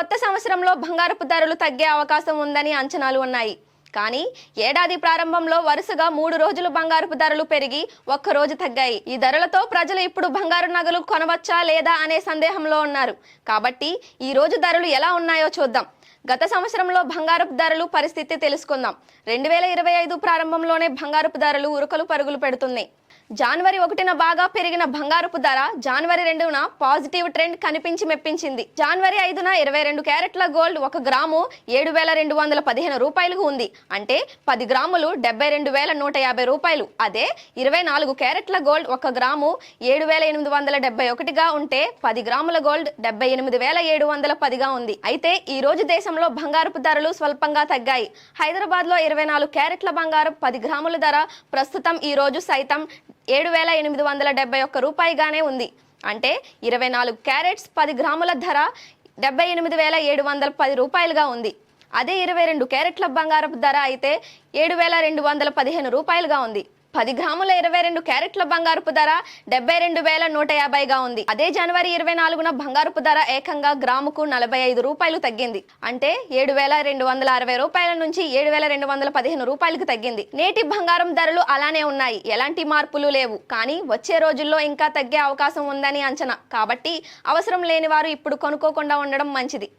కొత్త సంవత్సరంలో బంగారపు ధరలు తగ్గే అవకాశం ఉందని అంచనాలు ఉన్నాయి. కానీ ఏడాది ప్రారంభంలో వరుసగా మూడు రోజులు బంగారపు ధరలు పెరిగి ఒక్క రోజు తగ్గాయి. ఈ ధరలతో ప్రజలు ఇప్పుడు బంగారు నగలు కొనవచ్చా లేదా అనే సందేహంలో ఉన్నారు. కాబట్టి ఈ రోజు ధరలు ఎలా ఉన్నాయో చూద్దాం. గత సంవత్సరంలో బంగారపు ధరలు పరిస్థితి తెలుసుకుందాం. రెండు వేల ఇరవై ఐదు ప్రారంభంలోనే బంగారపు ధరలు ఉరుకలు పరుగులు పెడుతున్నాయి. జనవరి ఒకటిన బాగా పెరిగిన బంగారపు ధర జనవరి రెండున పాజిటివ్ ట్రెండ్ కనిపించి మెప్పించింది. జనవరి ఐదున ఇరవై రెండు క్యారెట్ల గోల్డ్ ఒక గ్రాము ఏడు వేల రెండు వందల పదిహేను రూపాయలకు ఉంది. అంటే పది గ్రాములు డెబ్బై రెండు వేల నూట యాభై రూపాయలు. అదే ఇరవై నాలుగు క్యారెట్ల గోల్డ్ ఒక గ్రాము ఏడు వేల ఎనిమిది వందల డెబ్బై ఒకటిగా ఉంటే పది గ్రాముల గోల్డ్ డెబ్బై ఎనిమిది వేల ఏడు వందల పదిగా ఉంది. అయితే ఈ రోజు దేశంలో బంగారపు ధరలు స్వల్పంగా తగ్గాయి. హైదరాబాద్లో ఇరవై నాలుగు క్యారెట్ల బంగారం పది గ్రాముల ధర ప్రస్తుతం ఈ రోజు సైతం ఏడు వేల ఎనిమిది వందల డెబ్బై ఒక్క రూపాయిగానే ఉంది. అంటే ఇరవై నాలుగు క్యారెట్స్ పది గ్రాముల ధర డెబ్బై ఎనిమిది వేల ఏడు వందల పది రూపాయలుగా ఉంది. అదే ఇరవై రెండు క్యారెట్ల బంగారపు ధర అయితే ఏడు వేల రెండు వందల పదిహేను రూపాయలుగా ఉంది. పది గ్రాముల ఇరవై రెండు క్యారెట్ల బంగారపు ధర డెబ్బై రెండు వేల నూట యాభైగా ఉంది. అదే జనవరి ఇరవై నాలుగున బంగారపు ధర ఏకంగా గ్రాముకు నలభై ఐదు రూపాయలు తగ్గింది. అంటే ఏడు వేల రెండు వందల అరవై రూపాయల నుంచి ఏడు వేల రెండు వందల పదిహేను రూపాయలకు తగ్గింది. నేటి బంగారం ధరలు అలానే ఉన్నాయి. ఎలాంటి మార్పులు లేవు. కానీ వచ్చే రోజుల్లో ఇంకా తగ్గే అవకాశం ఉందని అంచనా. కాబట్టి అవసరం లేని వారు ఇప్పుడు కొనుక్కోకుండా ఉండడం మంచిది.